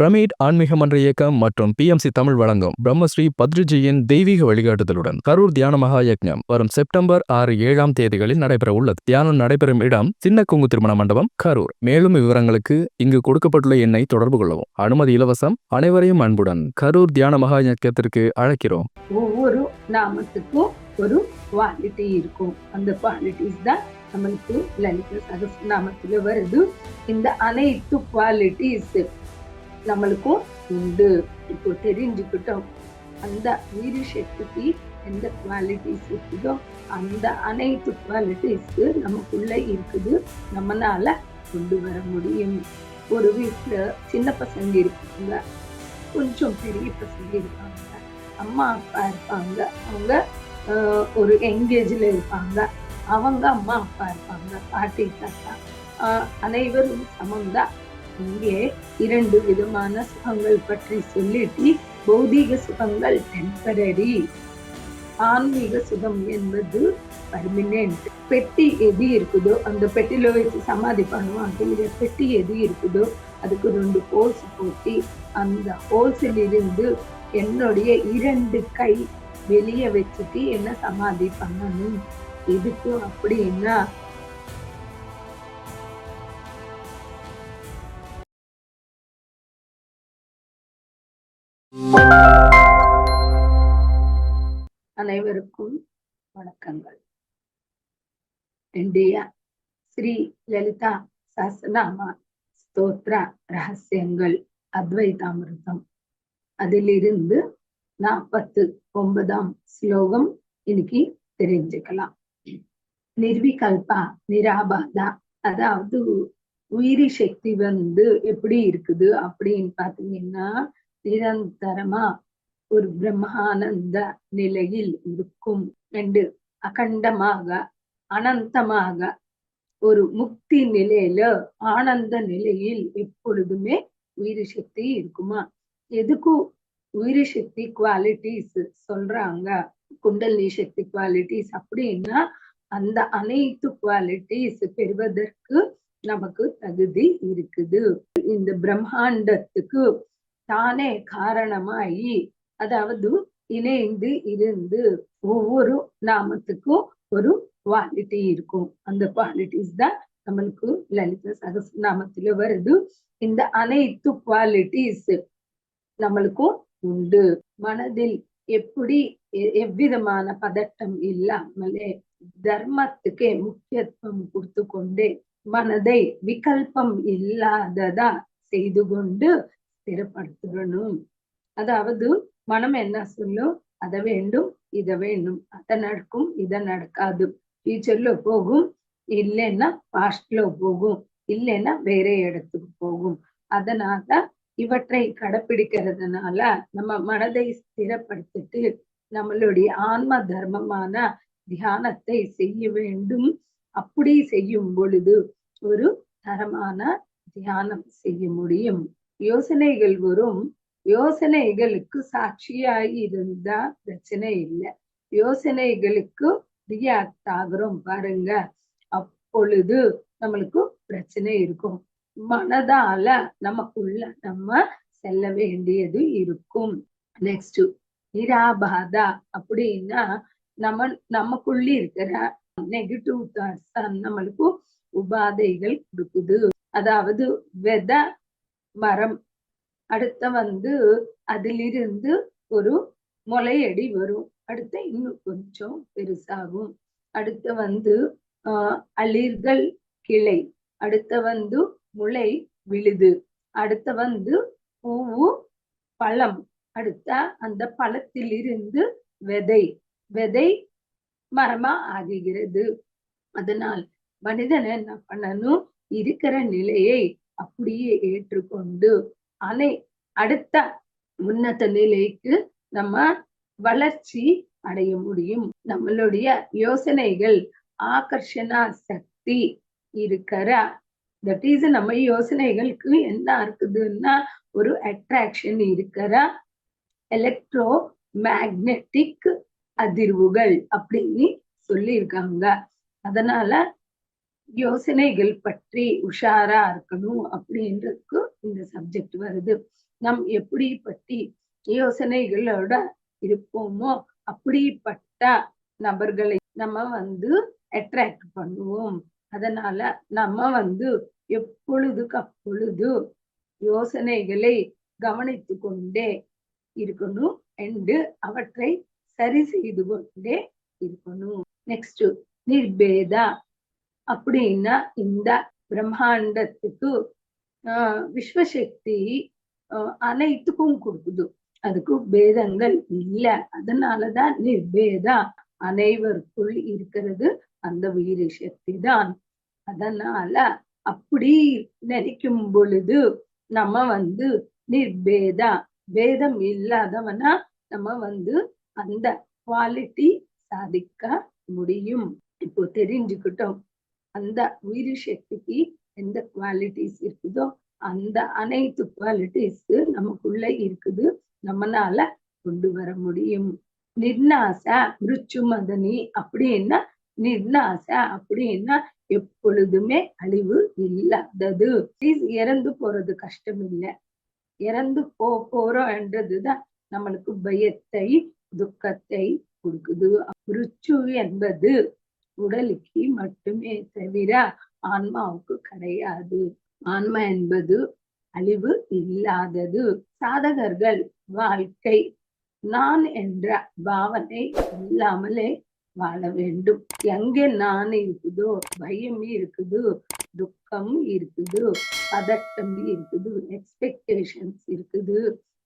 Pyramid ஆன்மீக மன்ற இயக்கம் மற்றும் பிஎம்சி தமிழ் வழங்கும் பிரம்மஸ்ரீ பத்ரிஜியின் தெய்வீக வழிகாட்டுதலுடன் கரூர் தியான மகா யக்ஞம் வரும் செப்டம்பர் ஆறு ஏழாம் தேதிகளில் நடைபெற உள்ளது தியானம் நடைபெறும் இடம் சின்ன குங்கு திருமண மண்டபம் கரூர். மேலும் விவரங்களுக்கு இங்கு கொடுக்கப்பட்டுள்ள எண்ணை தொடர்பு கொள்ளவும். அனுமதி இலவசம் அனைவரையும் அன்புடன் கரூர் தியான மகா யக்ஞத்திற்கு அழைக்கிறோம். ஒவ்வொரு நாமத்துக்கும் ஒரு குவாலிட்டி இருக்கும். அந்த குவாலிட்டிஸ் தான் நம்மளுக்கு லலித சகஸ்நாமத்துல வருது. இந்த அனைத்து குவாலிட்டிஸ் நம்மளுக்கும் உண்டு. இப்போ தெரிஞ்சுக்கிட்டோம். அந்த வீர சக்திக்கு எந்த குவாலிட்டிஸ் இருக்குதோ அந்த அனைத்து குவாலிட்டிஸ்க்கு நமக்குள்ள இருக்குது. நம்மளால கொண்டு வர முடியும். ஒரு வீட்டுல சின்ன பசங்க இருப்பாங்க. கொஞ்சம் பெரிய பசங்க இருப்பாங்க. அம்மா அப்பா இருப்பாங்க. அவங்க ஒரு எங்கேஜ்ல இருப்பாங்க. அவங்க அம்மா அப்பா இருப்பாங்க. பாட்டி தாத்தா அனைவரும் அனைவரும் சமம்தான். இங்கே இரண்டு விதமான சுகங்கள் பற்றி சொல்லிட்டு பௌதீக சுகங்கள் டெம்பரரி ஆன்மீக சுகம் என்பது பர்மனெண்ட் பெட்டி எது இருக்குதோ அந்த பெட்டில வச்சு சமாதி பண்ணுவாங்க இல்லையா பெட்டி எது இருக்குதோ அதுக்கு ரெண்டு ஹோல்ஸ் போட்டி அந்த ஹோல்ஸில் இருந்து என்னுடைய இரண்டு கை வெளியே வச்சுட்டு என்ன சமாதி பண்ணணும்? எதுக்கு அப்படின்னா அனைவருக்கும் வணக்கங்கள். இந்தியா ஸ்ரீ லலிதா சஹஸ்ரநாம ஸ்தோத்ர ரகசியங்கள் அத்வைதாமிருதம். அதிலிருந்து நாற்பத்து ஒன்பதாம் ஸ்லோகம் இன்னைக்கு தெரிஞ்சுக்கலாம். நிர்விகல்பா நிராபாதா அதாவது உயிரி சக்தி வந்து எப்படி இருக்குது அப்படின்னு பாத்தீங்கன்னா நிரந்தரமா ஒரு பிரம்மானந்த நிலையில் இருக்கும் ரெண்டு அகண்டமாக அனந்தமாக ஒரு முக்தி நிலையில ஆனந்த நிலையில் எப்பொழுதுமே உயிரி சக்தி இருக்குமா? எதுக்கும் உயிரி சக்தி குவாலிட்டிஸ் சொல்றாங்க? குண்டலினி சக்தி குவாலிட்டிஸ் அப்படின்னா அந்த அனைத்து குவாலிட்டிஸ் பெறுவதற்கு நமக்கு தகுதி இருக்குது. இந்த பிரம்மாண்டத்துக்கு தானே காரணமாயி அதாவது இணைந்து இருந்து ஒவ்வொரு நாமத்துக்கும் ஒரு குவாலிட்டி இருக்கும். அந்த குவாலிட்டிஸ் தான் நம்மளுக்கு லலித சகஸ்நாமத்துல வருது. இந்த அனைத்து குவாலிட்டிஸ் நம்மளுக்கும் உண்டு. மனதில் எப்படி எவ்விதமான பதட்டம் இல்லாமலே தர்மத்துக்கே முக்கியத்துவம் கொடுத்து கொண்டே மனதை விகல்பம் இல்லாததா செய்து கொண்டு ஸ்திரப்படுத்தணும். அதாவது மனம் என்ன சொல்லும்? அதை வேண்டும் இதை வேண்டும். அதை நடக்கும் இதை நடக்காது. ஃபியூச்சர்ல போகும் இல்லைன்னா பாஸ்ட்ல போகும் இல்லைன்னா வேற இடத்துக்கு போகும். அதனால இவற்றை கடைப்பிடிக்கிறதுனால நம்ம மனதை ஸ்திரப்படுத்திட்டு நம்மளுடைய ஆன்ம தர்மமான தியானத்தை செய்ய வேண்டும். அப்படி செய்யும் பொழுது ஒரு தரமான தியானம் செய்ய முடியும். யோசனைகள் வரும். யோசனைகளுக்கு சாட்சியாய் இருந்தா பிரச்சனை இல்லை. யோசனைகளுக்கு ரியாக்ட் ஆகுறோம் பாருங்க. அப்பொழுது நம்மளுக்கு பிரச்சனை இருக்கும். மனதால நமக்குள்ள நம்ம செல்ல வேண்டியது இருக்கும். நெக்ஸ்ட் நிராபாதா அப்படின்னா நம்ம நமக்குள்ள இருக்கிற நெகட்டிவ் தாட்ஸ் நம்மளுக்கு உபாதைகள் கொடுக்குது. அதாவது வெத மரம் அடுத்த வந்து அதிலிருந்து ஒரு முளையடி வரும். அடுத்து இன்னும் கொஞ்சம் பெருசாகும். அடுத்து வந்து ஆஹ் அளிர்கள் கிளை. அடுத்த வந்து முளை விழுது. அடுத்த வந்து பூவு பழம். அடுத்த அந்த பழத்திலிருந்து விதை. விதை மரமா ஆகுகிறது. அதனால் மனிதன் என்ன பண்ணணும்? இருக்கிற நிலையை அப்படியே ஏற்றுக்கொண்டு அனை அடுத்த உன்னத நிலைக்கு நம்ம வளர்ச்சி அடைய முடியும். நம்மளுடைய யோசனைகள் ஆகர்ஷணா சக்தி இருக்கிற தட் இஸ் நம்ம யோசனைகளுக்கு என்ன இருக்குதுன்னா ஒரு அட்ராக்ஷன் இருக்கிற எலக்ட்ரோ மேக்னெட்டிக் அதிர்வுகள் அப்படின்னு சொல்லியிருக்காங்க. அதனால யோசனைகள் பற்றி உஷாரா இருக்கணும் அப்படின்றதுக்கு இந்த சப்ஜெக்ட் வருது. நம் எப்படி பற்றி யோசனைகளோட இருப்போமோ அப்படிப்பட்ட நபர்களை நம்ம வந்து அட்ராக்ட் பண்ணுவோம். அதனால நம்ம வந்து எப்பொழுதுக்கு அப்பொழுது யோசனைகளை கவனித்து கொண்டே இருக்கணும் என்று அவற்றை சரி செய்து கொண்டே இருக்கணும். நெக்ஸ்ட் நிர்பேதா அப்படின்னா இந்த பிரம்மாண்டத்துக்கு ஆஹ் விஸ்வசக்தி அனைத்துக்கும் கொடுக்குது. அதுக்கு பேதங்கள் இல்ல. அதனாலதான் நிர்பேதா அனைவருக்குள் இருக்கிறது. அந்த வீர சக்தி தான். அதனால அப்படி நினைக்கும் பொழுது நம்ம வந்து நிர்பேதா பேதம் இல்லாதவனா நம்ம வந்து அந்த குவாலிட்டி சாதிக்க முடியும். இப்போ தெரிஞ்சுக்கிட்டோம். அந்த உயிர் சக்திக்கு எந்த குவாலிட்டிஸ் இருக்குதோ அந்த அனைத்து குவாலிட்டிஸ் நமக்குள்ள இருக்குது. நம்மனால கொண்டு வர முடியும். நிர்நாச மிருச்சுமதனி அப்படின்னா நிர்நாச அப்படின்னா எப்பொழுதுமே அழிவு இல்லாதது. இறந்து போறது கஷ்டம் இல்லை இறந்து போ போறோம்ன்றதுதான் நம்மளுக்கு பயத்தை துக்கத்தை கொடுக்குது. மிருச்சு என்பது உடலுக்கு மட்டுமே தவிர ஆன்மாவுக்கு கிடையாது. ஆன்மா என்பது அழிவு இல்லாதது. சாதகர்கள் வாழ்க்கை. நான் என்ற பாவனை இல்லாமலே வாழ வேண்டும். எங்கே நான் இருக்குதோ பயம் இருக்குது துக்கம் இருக்குது பதட்டம் இருக்குது எக்ஸ்பெக்டேஷன்ஸ் இருக்குது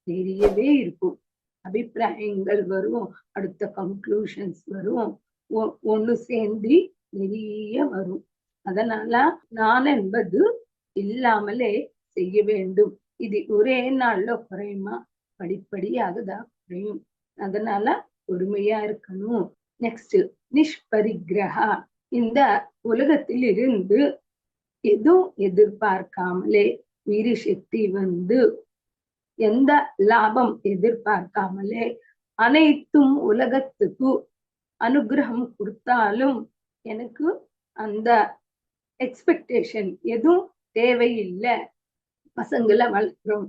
தெரியவே இருக்கும். அபிப்பிராயங்கள் வரும் அடுத்த கன்க்ளூஷன்ஸ் வரும். ஒண்ணு சேர்ந்து நிறைய வரும். அதனால நான் என்பது இல்லாமலே செய்ய வேண்டும். இது ஒரே நாள்ல குறையுமா? படிப்படியாக தான் குறையும். அதனால பொறுமையா இருக்கணும். நெக்ஸ்ட் நிஷ்பரிகிரகா இந்த உலகத்தில் இருந்து எதுவும் எதிர்பார்க்காமலே உயிர் சக்தி வந்து எந்த லாபம் எதிர்பார்க்காமலே அனைத்தும் உலகத்துக்கு அனுகிரகம் கொடுத்தாலும் எனக்கு அந்த எக்ஸ்பெக்டேஷன் எதுவும் தேவையில்லை. பசங்களை வளர்க்குறோம்.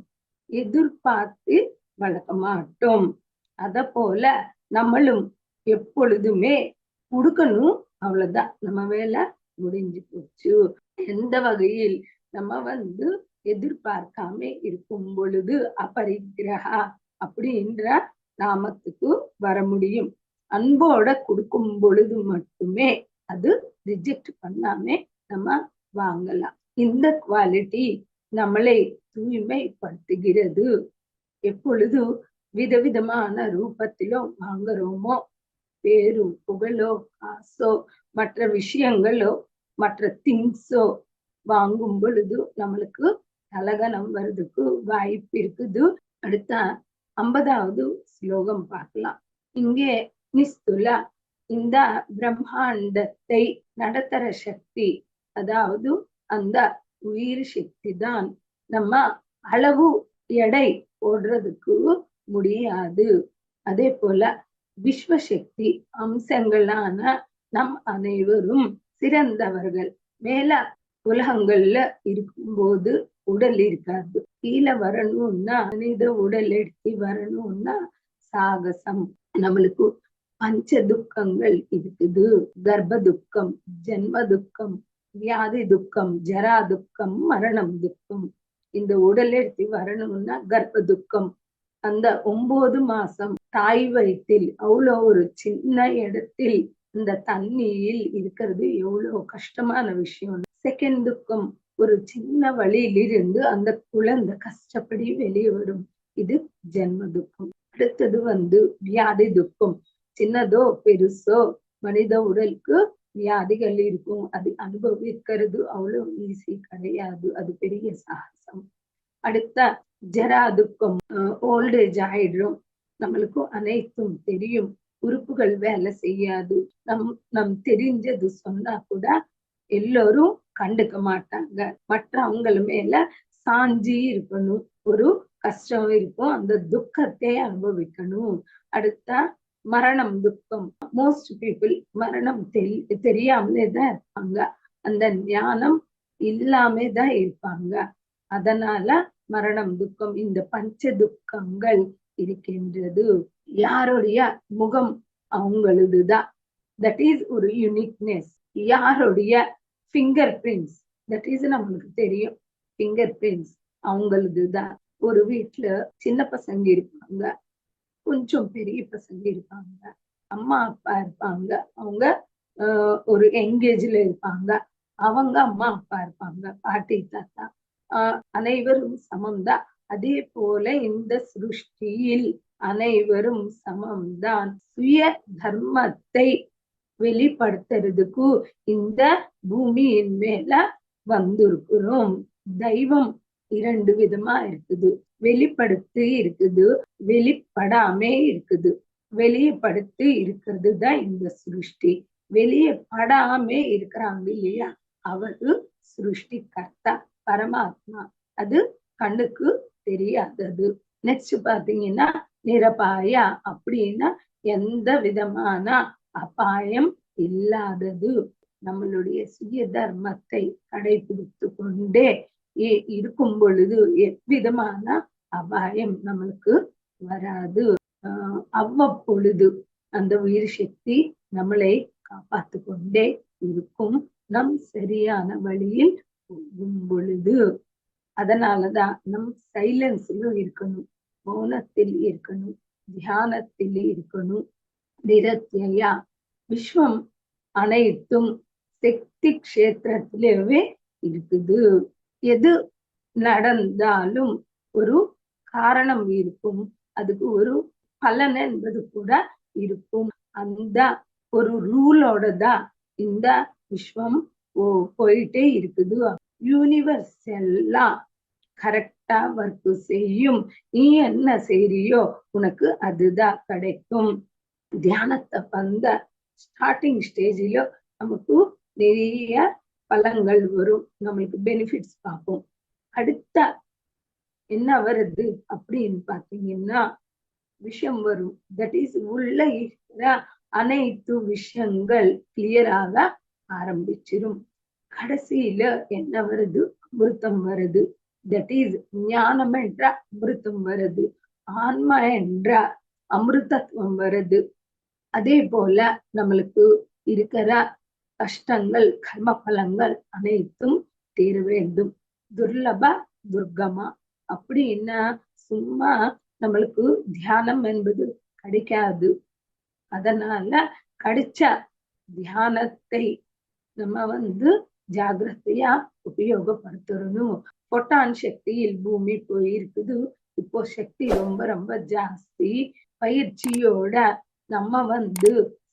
எதிர்பார்த்து வளர்க்க மாட்டோம். அத போல நம்மளும் எப்பொழுதுமே கொடுக்கணும். அவ்வளவுதான். நம்ம வேலை முடிஞ்சு போச்சு. எந்த வகையில் நம்ம வந்து எதிர்பார்க்காம இருக்கும் பொழுது அபரிக்கிரகா அப்படின்ற நாமத்துக்கு வர முடியும். அன்போட கொடுக்கும் பொழுது மட்டுமே அது ரிஜெக்ட் பண்ணாம நம்ம வாங்கலாம். இந்த குவாலிட்டி நம்மளை தூய்மைப்படுத்துகிறது. எப்பொழுது விதவிதமான ரூபத்திலோ வாங்குறோமோ பேரு புகழோ காசோ மற்ற விஷயங்களோ மற்ற திங்ஸோ வாங்கும் பொழுது நம்மளுக்கு தலகனம் வர்றதுக்கு வாய்ப்பு இருக்குது. அடுத்த ஐம்பதாவது ஸ்லோகம் பார்க்கலாம். இங்கே நிஸ்துலா இந்த பிரம்மாண்டத்தை நடத்துற சக்தி அதாவது அந்த உயிர் சக்தி தான். நம்ம அளவு எடை போடுறதுக்கு முடியாது. அதே போல விஸ்வசக்தி அம்சங்களான நம் அனைவரும் சிறந்தவர்கள். மேல உலகங்கள்ல இருக்கும்போது உடல் இருக்காது. கீழே வரணும்னா மனித உடல் எடுத்து வரணும்னா சாகசம். நம்மளுக்கு பஞ்ச துக்கங்கள் இருக்குது. கர்ப்ப துக்கம் ஜென்ம துக்கம் வியாதி துக்கம் ஜரா துக்கம் மரணம் துக்கம். இந்த உடல் எடுத்து வரணும்னா கர்ப்ப துக்கம். அந்த ஒன்பது மாசம் தாய் வயிற்றில் அவ்வளோ ஒரு சின்ன இடத்தில் இந்த தண்ணியில் இருக்கிறது எவ்வளோ கஷ்டமான விஷயம். செகண்ட் துக்கம் ஒரு சின்ன வழியிலிருந்து அந்த குழந்தை கஷ்டப்படி வெளியே வரும். இது ஜென்ம துக்கம். அடுத்தது வந்து வியாதி துக்கம். சின்னதோ பெருசோ மனித உடலுக்கு வியாதிகள் இருக்கும் அது அனுபவிக்கிறது அவ்வளவு ஈஸி கிடையாது. அது பெரிய சாகசம். அடுத்த ஜரா துக்கம். ஓல்டேஜ் ஆயிடுறோம் நம்மளுக்கு அனைத்தும் தெரியும். உறுப்புகள் வேலை செய்யாது. நம் நம் தெரிஞ்சது சொன்னா கூட எல்லோரும் கண்டுக்க மாட்டாங்க. மற்றவங்கள மேல சாஞ்சி இருக்கணும். ஒரு கஷ்டம் இருக்கும். அந்த துக்கத்தை அனுபவிக்கணும். அடுத்த மரணம் துக்கம். மோஸ்ட் பீப்புள் மரணம் தெரி தெரியாமலே தான் இருப்பாங்க. அந்த ஞானம் இல்லாமே தான் இருப்பாங்க. அதனால மரணம் துக்கம் இந்த பஞ்ச துக்கங்கள் இருக்கின்றது. யாருடைய முகம் அவங்களதுதான் தட் இஸ் ஒரு யூனிக்னஸ் யாருடைய ஃபிங்கர் பிரிண்ட்ஸ் தட் இஸ் நம்மளுக்கு தெரியும். ஃபிங்கர் பிரிண்ட்ஸ் அவங்களதுதான் ஒரு வீட்டுல சின்ன பசங்க இருப்பாங்க. கொஞ்சம் பெரிய பசங்க இருப்பாங்க. அம்மா அப்பா இருப்பாங்க. அவங்க ஒரு எங்கேஜ்ல இருப்பாங்க. அவங்க அம்மா அப்பா இருப்பாங்க. பாட்டி தாத்தா. ஆஹ், அனைவரும் சமம்தான். அதே போல இந்த சிருஷ்டியில் அனைவரும் சமம்தான். சுய தர்மத்தை வெளிப்படுத்துறதுக்கு இந்த பூமியின் மேல வந்திருக்கிறோம். தெய்வம் இரண்டு விதமா இருக்குது. வெளிப்படுத்தி இருக்குது வெளிப்படாமே இருக்குது. வெளியப்படுத்தி இருக்கிறது தான் இந்த சிருஷ்டி. வெளியே படாமே இருக்கிறாங்க இல்லையா? அவரு சிருஷ்டி கர்த்தா பரமாத்மா. அது கண்ணுக்கு தெரியாதது. நெக்ஸ்ட் பாத்தீங்கன்னா நிரபாயா அப்படின்னா எந்த விதமான அபாயம் இல்லாதது. நம்மளுடைய சுய தர்மத்தை கடைபிடித்து கொண்டே இருக்கும் பொழுது எவ்விதமான அபாயம் நம்மளுக்கு வராது. ஆஹ் அவ்வப்பொழுது அந்த உயிர் சக்தி நம்மளை காப்பாத்து கொண்டே இருக்கும். நம் சரியான வழியில் போகும் பொழுது அதனாலதான் நம் சைலன்ஸ்லயும் இருக்கணும் மௌனத்தில் இருக்கணும் தியானத்தில் இருக்கணும். நிரத்தியா விஸ்வம் அனைத்தும் சக்தி கஷேத்திரத்திலேயே இருக்குது. எது நடந்தாலும் ஒரு காரணம் இருக்கும். அதுக்கு ஒரு பலன் என்பது கூட இருக்கும். அந்த ஒரு ரூலோட தான் இந்த விஸ்வம் ஓ- போயிட்டே இருக்குது. யூனிவர்ஸ் எல்லாம் கரெக்டா ஒர்க் செய்யும். நீ என்ன செய்றியோ உனக்கு அதுதான் கிடைக்கும். தியானத்தை வந்த ஸ்டார்டிங் ஸ்டேஜில நமக்கு நிறைய பலங்கள் வரும். நம்மளுக்கு பெனிஃபிட்ஸ் பார்ப்போம். அடுத்த என்ன வருது அப்படின்னு பாத்தீங்கன்னா விஷயம் வரும். தட் இஸ் உள்ள இருக்கிற அனைத்து விஷயங்கள் கிளியராக ஆரம்பிச்சிரும். கடைசியில என்ன வருது அமிர்தம் வருது தட் இஸ் ஞானம் என்ற அமிர்தம் வருது ஆன்மா என்ற அமிர்தத்துவம் வருது அதே போல நம்மளுக்கு இருக்கிற கஷ்டங்கள் கர்ம பலங்கள் அனைத்தும் தீர வேண்டும். துர்லப துர்கமா அப்படின்னா சும்மா நம்மளுக்கு தியானம் என்பது கிடைக்காது. அதனால கிடைச்ச தியானத்தை நம்ம வந்து ஜாகிரதையா உபயோகப்படுத்தணும். பொட்டான் சக்தியில் பூமி போயிருக்குது. இப்போ சக்தி ரொம்ப ரொம்ப ஜாஸ்தி. பயிற்சியோட நம்ம வந்து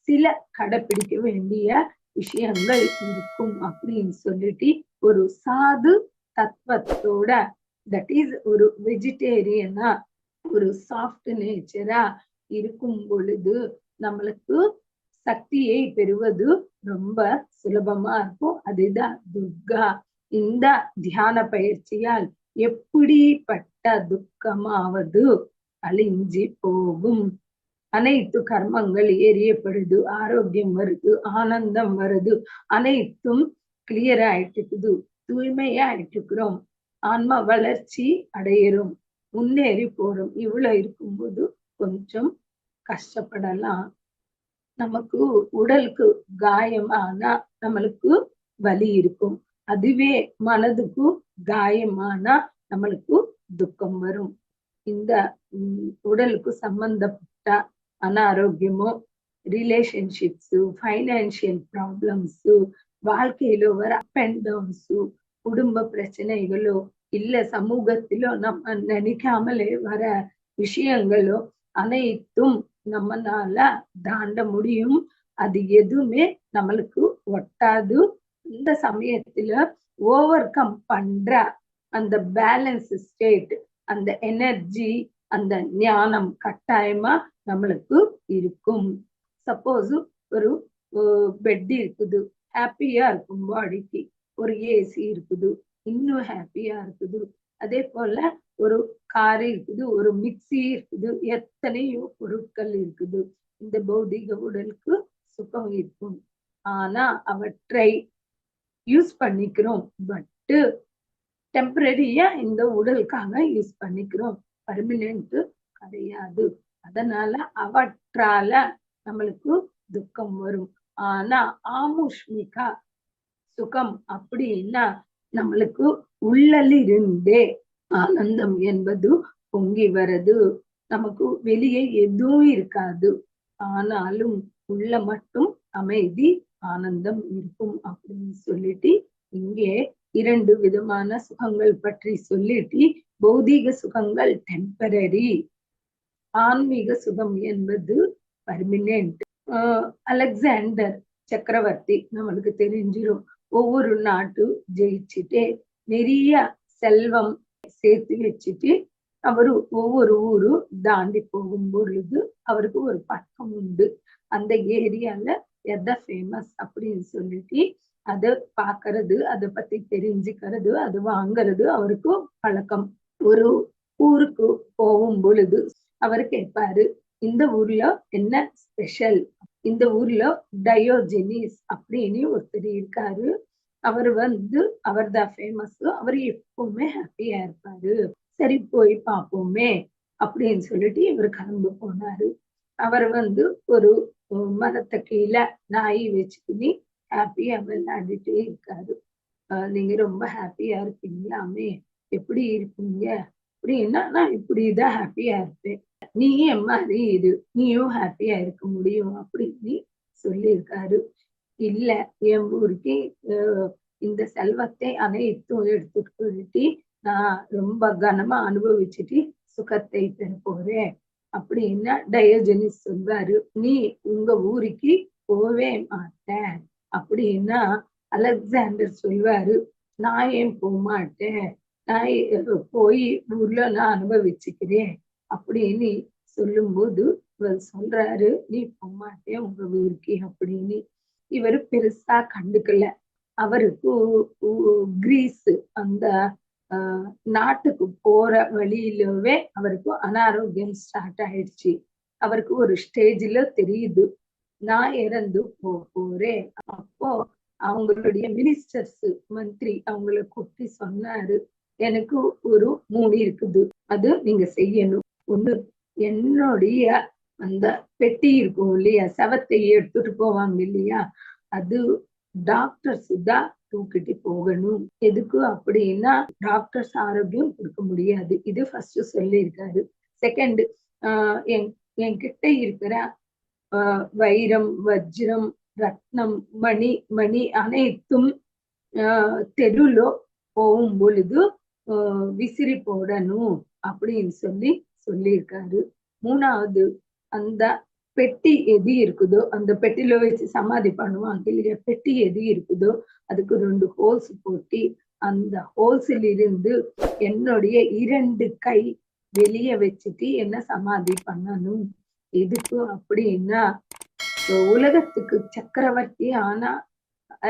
சில கடைபிடிக்க வேண்டிய விஷயங்கள் இருக்கும் அப்படின்னு சொல்லிட்டு ஒரு சாது தத்துவத்தோட தட் இஸ் ஒரு வெஜிடேரியனா ஒரு சாஃப்ட் நேச்சரா இருக்கும் பொழுது நம்மளுக்கு சக்தியை பெறுவது ரொம்ப சுலபமா இருக்கும். அதுதான் துர்கா. இந்த தியான பயிற்சியால் எப்படிப்பட்ட துக்கமாவது அழிஞ்சி போகும். அனைத்து கர்மங்கள் எரியப்படுது ஆரோக்கியம் வருது ஆனந்தம் வருது அனைத்தும் கிளியர் ஆயிட்டு இருக்குது தூய்மையா ஆயிட்டு இருக்கிறோம் ஆன்மா வளர்ச்சி அடையிறோம் முன்னேறி போறோம். இவ்வளவு இருக்கும்போது கொஞ்சம் கஷ்டப்படலாம். நமக்கு உடலுக்கு காயமானா நம்மளுக்கு வலி இருக்கும். அதுவே மனதுக்கு காயமானா நம்மளுக்கு துக்கம் வரும். இந்த உம், உடலுக்கு சம்பந்தப்பட்ட அனாரோக்கியமோ ரிலேஷன்ஷிப்ஸ் ஃபைனான்சியல் ப்ராப்ளம்ஸ் வாழ்க்கையில வர அப் அண்ட் டவுன்ஸ் குடும்ப பிரச்சனைகளோ இல்ல சமூகத்திலோ நம்ம நினைக்காமலே வர விஷயங்களோ அனைத்தும் நம்மனால தாண்ட முடியும். அது எதுவுமே நம்மளுக்கு ஒட்டாது. இந்த சமயத்துல ஓவர் கம் பண்ற அந்த பேலன்ஸ் ஸ்டேட் அந்த எனர்ஜி அந்த ஞானம் கட்டாயமா நம்மளுக்கு இருக்கும். சப்போஸ் ஒரு பெட் இருக்குது. ஹாப்பியா இருக்கும் பாடிக்கு ஒரு ஏசி இருக்குது. இன்னும் ஹாப்பியா இருக்குது. அதே போல ஒரு கார் இருக்குது. ஒரு மிக்ஸி இருக்குது. எத்தனையோ பொருட்கள் இருக்குது. இந்த பௌதிக உடலுக்கு சுகம் இருக்கும். ஆனா அவற்றை யூஸ் பண்ணிக்கிறோம். பட்டு டெம்பரரியா இந்த உடலுக்காக யூஸ் பண்ணிக்கிறோம். பர்மனன்ட் கிடையாது அதனால அவற்றால நம்மளுக்கு துக்கம் வரும். ஆனா ஆமுஷ்மிகா சுகம் அப்படின்னா நம்மளுக்கு உள்ளலிருந்தே ஆனந்தம் என்பது பொங்கி வரது. நமக்கு வெளியே எதுவும் இருக்காது. ஆனாலும் உள்ள மட்டும் அமைதி ஆனந்தம் இருக்கும் அப்படின்னு சொல்லிட்டு இங்கே இரண்டு விதமான சுகங்கள் பற்றி சொல்லிட்டு பௌதீக சுகங்கள் டெம்பரரி ஆன்மீக சுகம் என்பது பர்மினென்ட் அலெக்சாண்டர் சக்கரவர்த்தி நம்மளுக்கு தெரிஞ்சிடும் ஒவ்வொரு நாட்டு ஜெயிச்சுட்டே நிறைய செல்வம் சேர்த்து வச்சுட்டு அவரு ஒவ்வொரு ஊரும் தாண்டி போகும் பொழுது அவருக்கு ஒரு பக்கம் உண்டு. அந்த ஏரியால எதை ஃபேமஸ் அப்படின்னு சொல்லிட்டு அதை பாக்குறது அதை பத்தி தெரிஞ்சுக்கிறது அது வாங்குறது அவருக்கு பழக்கம். ஒரு ஊருக்கு போகும் பொழுது அவர் கேட்பாரு இந்த ஊர்ல என்ன ஸ்பெஷல் இந்த ஊர்ல டயோஜெனிஸ் அப்படின்னு ஒருத்தர் இருக்காரு. அவர் வந்து அவர் தான் ஃபேமஸ் அவர் எப்பவுமே ஹாப்பியா இருப்பாரு. சரி போய் பார்ப்போமே அப்படின்னு சொல்லிட்டு இவர் கிளம்பு போனாரு. அவர் வந்து ஒரு மரத்தை கீழே நாய் வச்சுக்கிட்டு ஹாப்பியா விளையாடிட்டே இருக்காரு. ஆஹ் நீங்க ரொம்ப ஹாப்பியா இருக்கீங்களாமே எப்படி இருப்பீங்க? அப்படின்னா நான் இப்படிதான் ஹாப்பியா இருப்பேன் நீ மாதிரி இரு. நீயும் ஹாப்பியா இருக்க முடியும் அப்படின்னு சொல்லியிருக்காரு. இல்ல என் ஊருக்கு இந்த செல்வத்தை அனைத்தும் எடுத்துட்டு போயிட்டு நான் ரொம்ப கனமா அனுபவிச்சுட்டு சுகத்தை பெற போறேன் அப்படின்னா டயோஜனிஸ் சொல்வாரு. நீ உங்க ஊருக்கு போவே மாட்டேன். அப்படின்னா அலெக்சாண்டர் சொல்வாரு நான் ஏன் போக மாட்டேன் நான் போய் ஊர்ல நான் அனுபவிச்சுக்கிறேன் அப்படின்னு சொல்லும்போது இவர் சொல்றாரு நீ போமாட்டேன் உங்க ஊருக்கு அப்படின்னு. இவரு பெருசா கண்டுக்கல. அவருக்கு கிரீஸ் அந்த ஆஹ், நாட்டுக்கு போற வழியிலவே அவருக்கு அனாரோக்கியம் ஸ்டார்ட் ஆயிடுச்சு. அவருக்கு ஒரு ஸ்டேஜ்ல தெரியுது நான் இறந்து போறேன். அப்போ அவங்களுடைய மினிஸ்டர்ஸ் மந்திரி அவங்கள கூப்பிட்டு சொன்னாரு. எனக்கு ஒரு மூணு இருக்குது. அது நீங்க செய்யணும். ஒண்ணு என்னுடைய அந்த பெட்டி இருக்கும் இல்லையா? சவத்தை எடுத்துட்டு போவாங்க இல்லையா? அது டாக்டர்ஸ் தான் தூக்கிட்டு போகணும். எதுக்கு அப்படின்னா டாக்டர்ஸ் ஆரோக்கியம் கொடுக்க முடியாது. இது ஃபர்ஸ்ட் சொல்லியிருக்காரு. செகண்ட் என் என்கிட்ட இருக்கிற ஆஹ் வைரம் வஜ்ரம் ரத்னம் மணி மணி அனைத்தும் ஆஹ் தெருல போகும் பொழுது விசிறி போடணும் அப்படின்னு சொல்லி சொல்லியிருக்காரு. மூணாவது அந்த பெட்டி எது இருக்குதோ அந்த பெட்டில வச்சு சமாதி பண்ணுவாங்க இல்லையா? பெட்டி எது இருக்குதோ அதுக்கு ரெண்டு ஹோல்ஸ் போட்டி அந்த ஹோல்ஸில் இருந்து என்னுடைய இரண்டு கை வெளியே வச்சுட்டு என்ன சமாதி பண்ணணும்? எதுக்கு அப்படின்னா உலகத்துக்கு சக்கரவர்த்தி ஆனா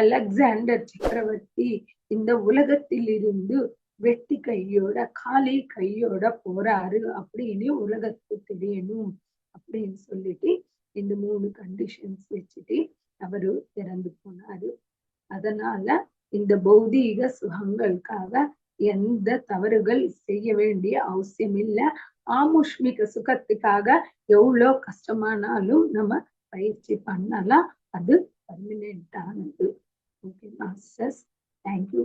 அலெக்சாண்டர் சக்கரவர்த்தி இந்த உலகத்தில் இருந்து வெட்டி கையோட காலி கையோட போறாரு. அப்படின்னு உலகத்துக்கு தெரியணும் அப்படின்னு சொல்லிட்டு இந்த மூணு கண்டிஷன்ஸ் வச்சுட்டு அவரு இறந்து போனாரு. அதனால இந்த பௌதீக சுகங்களுக்காக எந்த தவறுகள் செய்ய வேண்டிய அவசியம் இல்லை. ஆமுஷ்மிக சுகத்துக்காக எவ்வளோ கஷ்டமானாலும் நம்ம பயிற்சி பண்ணலாம். அது பர்மனெண்ட் ஆனது. Okay masters thank you